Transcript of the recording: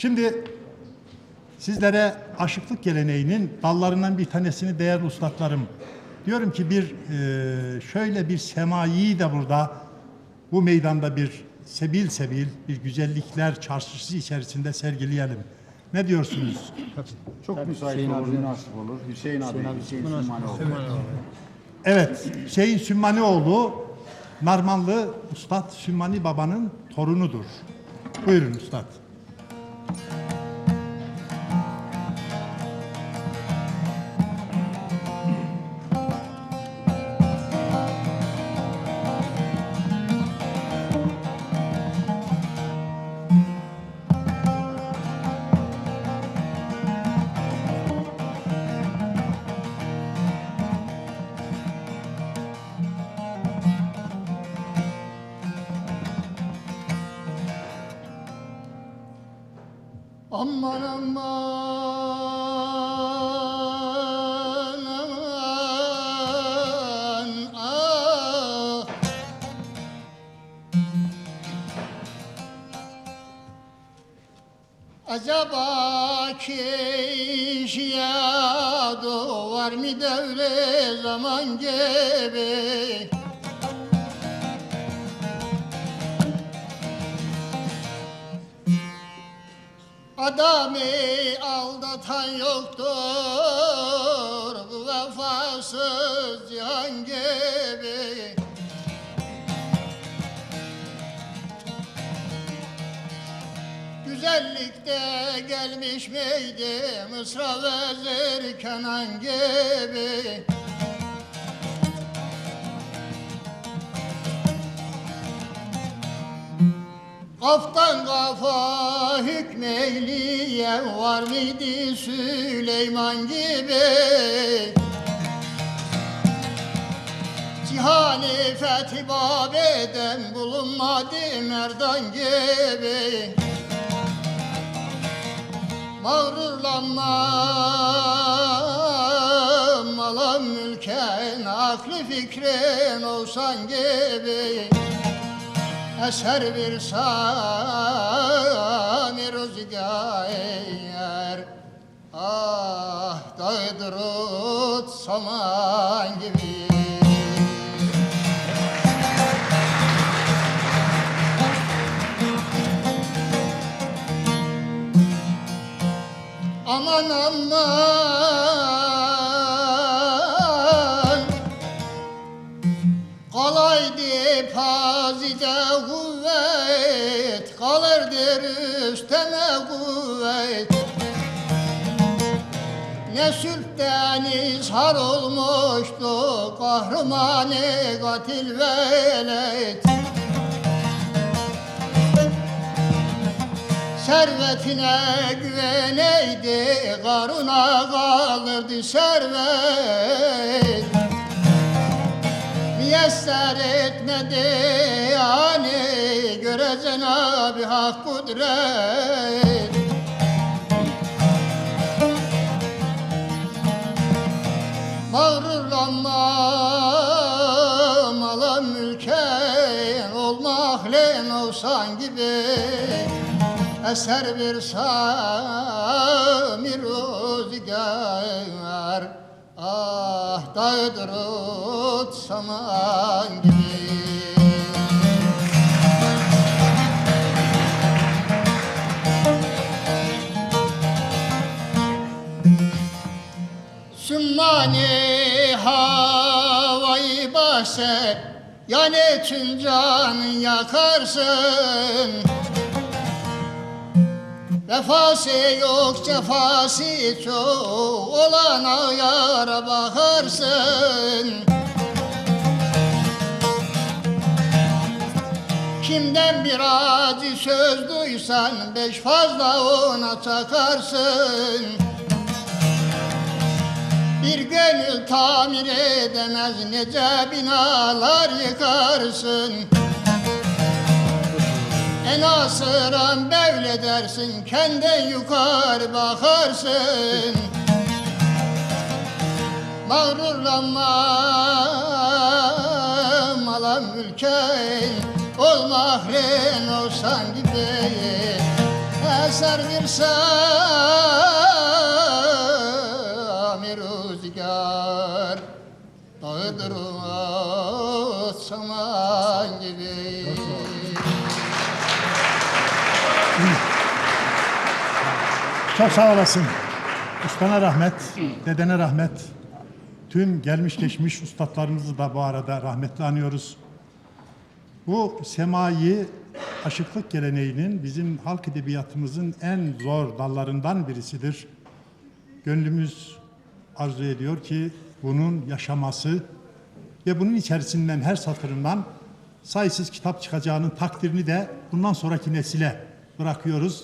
Şimdi sizlere aşıklık geleneğinin dallarından bir tanesini değerli ustalarım diyorum ki bir e, şöyle bir semayi de burada bu meydanda bir sebil sebil bir güzellikler çarşısı içerisinde sergileyelim. Ne diyorsunuz? Çok müsait Hüseyin olur, abi- münasip olur. Hüseyin abi, Hüseyin Sümanoğlu. Evet, Hüseyin Sümmanioğlu Narmanlı Ustad Sümmani Baba'nın torunudur. Buyurun Ustad. Thank you. Aman aman aman ah. Acaba kişiye doğar mı devre zaman gibi Adamı aldatan yoktur vefasız cihan gibi. Güzellikte gelmiş miydi Mısra vezir Kenan gibi Kaftan kafa hükmeyliyen var mıydı Süleyman gibi? Cihani fethi bab eden bulunmadı Merdan gibi. Mağrurlanmam malan mülken aklı fikrin olsan gibi Eser bir sami rüzgar. Ah dağdır ot saman gibi. Aman aman Kalaydı pazide kuvvet Kalırdır üsteme kuvvet. Ne sülpten izhar olmuştu Kahramanı katil velet. Servetine güveneydi Karuna kalırdı servet Müyesser etmedi yani Göre Cenab-ı Hak kudret. Mağrurlanma mala mülken Olmak len olsan gibi. Eser bir samir rüzgar Ah dağdır saman gibi Sümmani havayı bahse Yani tüm canın yakarsın. Vefası yok cefası çok Olana yara bakarsın Kimden bir acı söz duysan Beş fazla ona takarsın Bir gönül tamir edemez Nece binalar yıkarsın. En asıran böyle dersin Kendin yukarı bakarsın. Mağrurlanma mala mülke Ol mahren olsan El eser bir sami rüzgar Dağıdır saman gibi Çok sağ olasın. Ustana rahmet, dedene rahmet. Tüm gelmiş geçmiş ustalarımızı da bu arada rahmetle anıyoruz. Bu semayi aşıklık geleneğinin bizim halk edebiyatımızın en zor dallarından birisidir. Gönlümüz arzu ediyor ki bunun yaşaması ve bunun içerisinden her satırından sayısız kitap çıkacağının takdirini de bundan sonraki nesile bırakıyoruz.